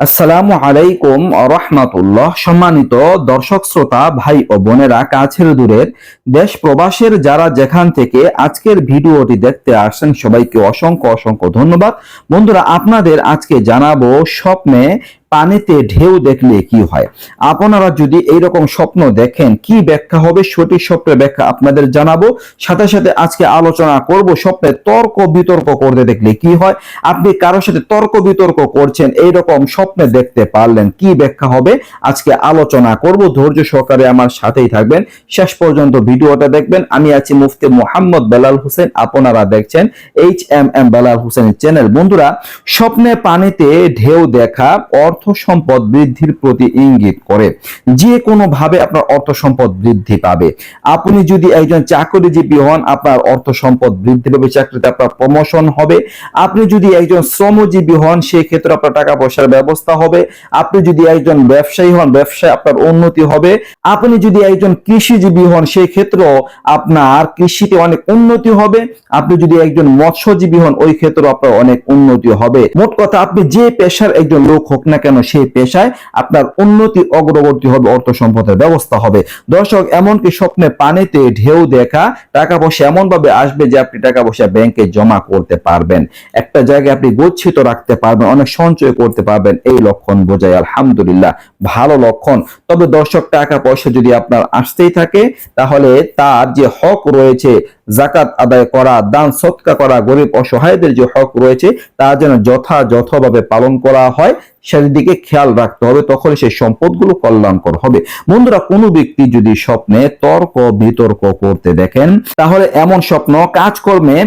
আসসালামু আলাইকুম রহমাতুল্লাহ। সম্মানিত দর্শক, শ্রোতা, ভাই ও বোনেরা, কাছের দূরের দেশ প্রবাসের যারা যেখান থেকে আজকের ভিডিওটি দেখতে আসছেন, সবাইকে অসংখ্য অসংখ্য ধন্যবাদ। বন্ধুরা, আপনাদের আজকে জানাব স্বপ্নে পানিতে ঢেউ দেখলে কি হয়? আপনারা যদি এইরকম স্বপ্ন দেখেন, কি ব্যাখ্যা হবে? সঠিক স্বপ্নের ব্যাখ্যা আপনাদের জানাব। সাথে সাথে আজকে আলোচনা করব স্বপ্নে তর্ক বিতর্ক করতে দেখলে কি হয়? আপনি কারোর সাথে তর্ক বিতর্ক করছেন, এইরকম স্বপ্নে দেখতে পারলেন, কি ব্যাখ্যা হবে? আজকে আলোচনা করব। ধৈর্য সহকারে আমার সাথেই থাকবেন। শেষ পর্যন্ত ভিডিওটা দেখবেন। আমি আছি মুফতি মোহাম্মদ বেলাল হোসেন। আপনারা দেখছেন এইচ এম এম বেলাল হোসেনের চ্যানেল। বন্ধুরা, স্বপ্নে পানিতে ঢেউ দেখা অর্থ সম্পদ বৃদ্ধির প্রতি ইঙ্গিত করে। যে কোনো ভাবে আপনার অর্থ সম্পদ বৃদ্ধি পাবে। আপনি যদি একজন চাকরিজীবী হন, আপনার অর্থ সম্পদ বৃদ্ধি পাবে, চাকরিতে আপনার প্রমোশন হবে। আপনি যদি একজন শ্রমজীবী হন সেই ক্ষেত্রে আপনার টাকা পয়সার ব্যবস্থা হবে। আপনি যদি একজন ব্যবসায়ী হন, ব্যবসায় আপনার উন্নতি হবে। আপনি যদি একজন কৃষিজীবী হন সেই ক্ষেত্রেও আপনার কৃষিতে অনেক উন্নতি হবে। আপনি যদি একজন মৎস্যজীবী হন, ওই ক্ষেত্রে আপনার অনেক উন্নতি হবে। মোট কথা, আপনি যে পেশার একজন লোক হোক না কেন সেই পেশায় আপনার উন্নতি অগ্রগতি হবে, অর্থ সম্পদের ব্যবস্থা হবে। দর্শক, এমনকি স্বপ্নে পানিতে ঢেউ দেখা, টাকা পয়সা এমন ভাবে আসবে যে আপনি টাকা পয়সা ব্যাংকে জমা করতে পারবেন। একটা জায়গায় আপনি গচ্ছিত রাখতে পারবেন, অনেক সঞ্চয় করতে পারবেন, এই লক্ষণ বোঝায়। আলহামদুলিল্লাহ, ভালো লক্ষণ। তবে দর্শক, টাকা পয়সা যদি আপনার আসতেই থাকে, তাহলে তার যে হক রয়েছে, জাকাত আদায় করা, দান সৎকা করা, গরিব অসহায়দের যে হক রয়েছে, তা যেন যথাযথভাবে পালন করা হয়। সেদিকে খেয়াল রাখতে হবে তখন সেই সম্পদগুলো কল্যাণকর হবে। বন্ধুরা, কোনো ব্যক্তি যদি স্বপ্নে তর্ক, বিতর্ক করতে দেখেন, তাহলে এমন স্বপ্ন, কাজকর্মে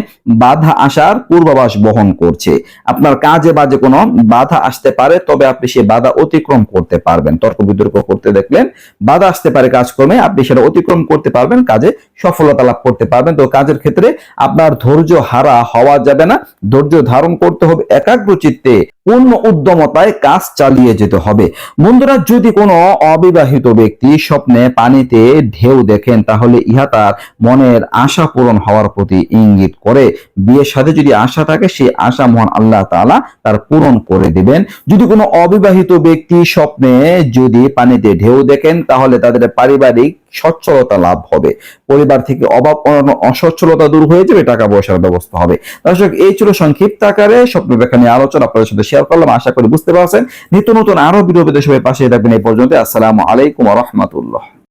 বাধা আসার পূর্বাভাস বহন করছে। আপনার কাজে বাজে কোনো বাধা আসতে পারে, তবে আপনি সেই বাধা অতিক্রম করতে পারবেন। তর্ক, বিতর্ক করতে দেখলেন, বাধা আসতে পারে কাজকর্মে, আপনি সেটা অতিক্রম করতে পারবেন, কাজে সফলতা লাভ করতে পারবেন। তো কাজের ক্ষেত্রে আপনার ধৈর্য হারা হওয়া যাবে না, ধৈর্য ধারণ করতে হবে একাগ্র চিত্তে পূর্ণ উদ্যমতায় কাজ চালিয়ে যেতে হবে। বন্ধুরা, যদি কোনো অবিবাহিত ব্যক্তি স্বপ্নে পানিতে ঢেউ দেখেন, তাহলে ইহা তার মনের আশা পূরণ হওয়ার প্রতি ইঙ্গিত করে। বিয়ের সাথে যদি আশা থাকে, সেই আশা মহান আল্লাহ তাআলা তার পূরণ করে দিবেন। যদি কোনো অবিবাহিত ব্যক্তি স্বপ্নে যদি পানিতে ঢেউ দেখেন, তাহলে তাদের পারিবারিক সচ্ছলতা লাভ হবে। পরিবার থেকে অভাব অসচ্ছলতা দূর হয়ে যাবে, টাকা পয়সার ব্যবস্থা হবে। দর্শক, এই ছিল সংক্ষিপ্ত আকারে স্বপ্ন ব্যাখ্যা নিয়ে আলোচনা। আপনাদের সাথে শেয়ার করলাম, আশা করি বুঝতে পারছেন। নিত্য নতুন আরও পেতে সবাই পাশে থাকবেন এই পর্যন্ত। আসসালামু আলাইকুম রহমতুল্লাহ।